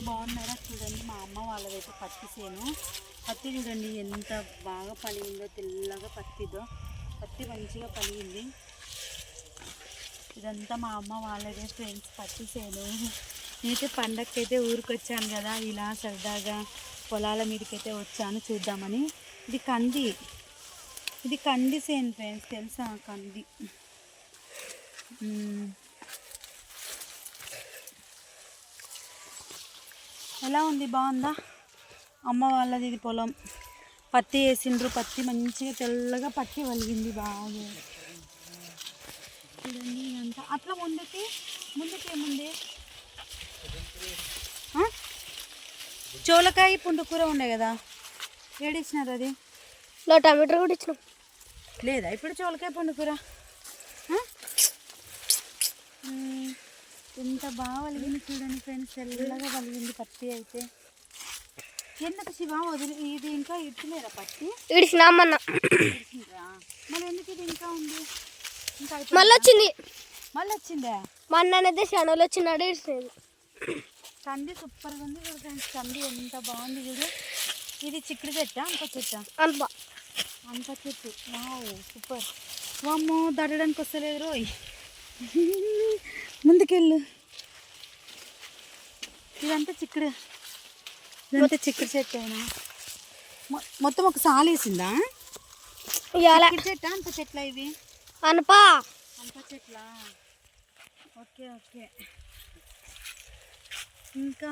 బాగున్నారా? చూడండి మా అమ్మ వాళ్ళదైతే పత్తి చేను. పత్తి చూడండి ఎంత బాగా పలిగిందో తెల్లగా పత్తిదో. పత్తి మంచిగా పలిగింది ఇదంతా మా అమ్మ వాళ్ళదే ఫ్రెండ్స్ పత్తి చేను. నేనైతే పండగకైతే ఊరికొచ్చాను కదా ఇలా సరదాగా పొలాల మీదకైతే వచ్చాను చూద్దామని. ఇది కంది. ఇది కంది సేను ఫ్రెండ్స్ తెలుసా? కంది. ఎలా ఉంది? బాగుందా? అమ్మ వాళ్ళది ఇది పొలం. పత్తి వేసిండ్రు. పత్తి మంచిగా తెల్లగా పత్తి వలిగింది బాగా. చూడండి ఇదంతా. అట్లా ముందుకి? ముందుకి ఏముంది? చోలకాయ పుండుకూర ఉండే కదా? ఏడిచ్చినారు అది? లో టమాటో కూడా ఇచ్చినాం. లేదా? ఇప్పుడు చోలకాయ పుండుకూర. ఎంత బాగా వలిగింది చూడండి ఫ్రెండ్స్ తెల్లగా వలిగింది పత్తి అయితే. ఎందుకు శివ వదిలి? ఇది ఇంకా ఇచ్చలేరా పత్తి? ఇడిచినామన్న మరి ఎందుకు ఇది ఇంకా ఉంది? ఇంకా మళ్ళీ వచ్చింది మళ్ళీ వచ్చిందా మా అన్ననైతే శనలు వచ్చినాడు ఇడిచినది కంది సూపర్గా ఉంది చూడు ఫ్రెండ్స్ కంది ఎంత బాగుంది చూడు. ఇది చిక్కుడు చెట్ట అంత చెట్ట? అంత. అంత చెట్టు. Wow super. వామ్మో దడడానికి వస్తలేదు రోయ్. ముందుకెళ్ళు. ఇదంతా చిక్కుడు. ఇదంతా చిక్కుడు చెట్టు అయినా. మొత్తం ఒక సాలు వేసిందా? ఇవాళ చిక్కుడు చెట్ట? అంత చెట్ల ఇవి? అనపా. అంత చెట్ల? Okay okay. ఇంకా?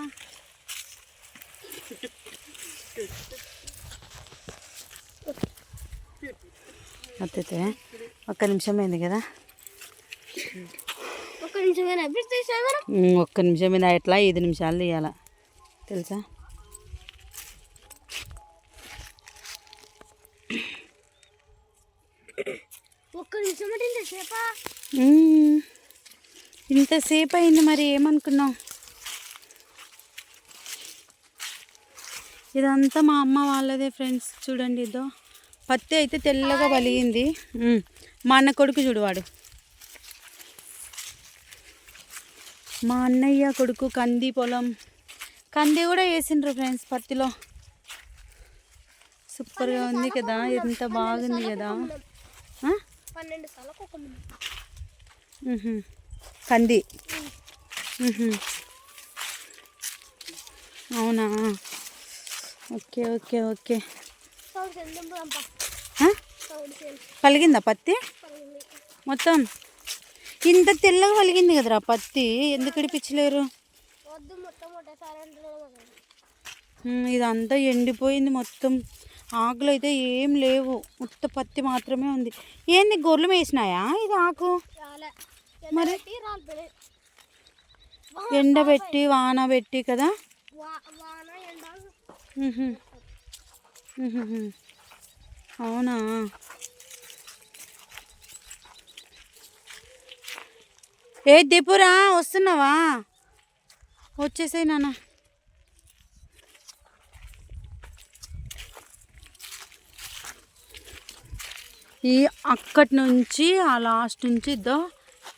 అత్తైతే ఒక్క నిమిషం అయింది కదా? ఒక నిమిషం ఒక్క నిమిషం మీద ఎట్లా? ఐదు నిమిషాలు తీయాల? తెలుసా? ఒక్క నిమిషం ఇంతసేపు? అయింది మరి ఏమనుకున్నావు? ఇదంతా మా అమ్మ వాళ్ళదే ఫ్రెండ్స్ చూడండి ఇదో. పత్తి అయితే తెల్లగా పలిగింది. ఉమ్, మా అన్న కొడుకు చూడువాడు మా అన్నయ్య కొడుకు కంది పొలం. కంది కూడా వేసిండ్రు ఫ్రెండ్స్ పత్తిలో. సూపర్గా ఉంది కదా ఎంత బాగుంది కదా. కంది. అవునా? Okay okay okay. పలిగిందా పత్తి? మొత్తం? ఇంత తెల్లగా పలిగింది కదరా పత్తి? ఎందుకు ఇడిపించలేరు మొత్తం ఇదంతా ఎండిపోయింది మొత్తం. ఆకులు అయితే ఏం లేవు. ఉత్త పత్తి మాత్రమే ఉంది. ఏంది గొర్రెలు వేసినాయా ఇది ఆకు? మరి? ఎండబెట్టి వాన పెట్టి కదా. అవునా? ఏ దీపురా వస్తున్నావా? వచ్చేసాయి నాన్న. ఈ అక్కడి నుంచి ఆ లాస్ట్ నుంచి ఇద్దో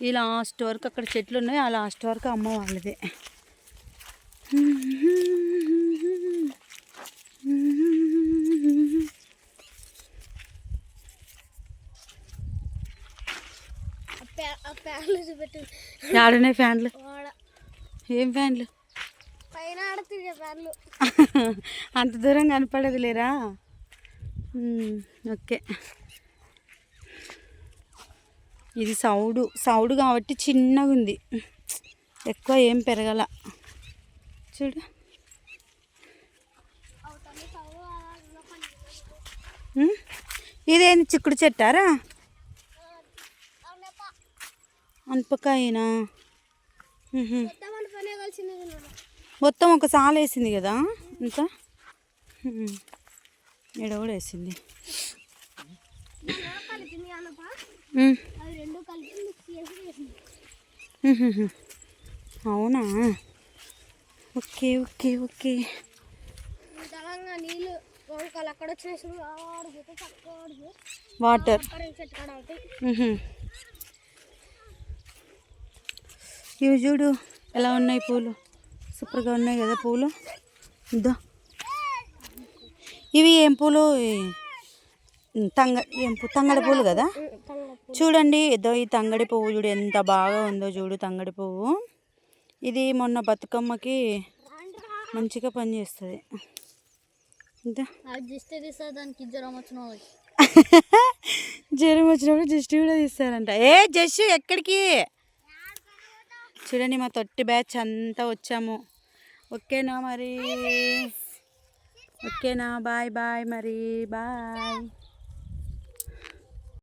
ఈ లాస్ట్ వరకు అక్కడ చెట్లు ఉన్నాయి ఆ లాస్ట్ వరకు అమ్మ వాళ్ళదే. ఆ ప్యాన్లు చూపెట్టు. ఆడున్నాయి ఫ్యాన్లు. ఏం ఫ్యాన్లు? పైన ప్యాన్లు అంత దూరం కనపడదు లేరా ఓకే. ఇది సౌడు సౌడు కాబట్టి చిన్నగా ఉంది ఎక్కువ ఏం పెరగల. చూడు. ఇదేంది చిక్కుడు చెట్టారా? అనపకాయనా. మొత్తం ఒక సాలు వేసింది కదా ఇంత? ఈడ కూడా వేసింది. అవునా? Okay okay okay. తెలంగాణ ఇవి చూడు. ఎలా ఉన్నాయి పూలు? సూపర్గా ఉన్నాయి కదా పూలు? ఇద్దా ఇవి ఏం పూలు? తంగ ఏం పూ తంగడి పూలు కదా? చూడండి ఏదో ఈ తంగడి పువ్వు చూడు ఎంత బాగా ఉందో చూడు తంగడి పువ్వు. ఇది మొన్న బతుకమ్మకి మంచిగా పనిచేస్తుంది. ఇందా జ్వరం జ్వరం వచ్చినప్పుడు జస్ట్ కూడా తీస్తారంట. ఏ జస్ట్ ఎక్కడికి? చూడండి మా తొట్టి బ్యాచ్ అంతా వచ్చాము. ఓకేనా మరి? ఓకేనా? బాయ్ బాయ్ మరి. బాయ్.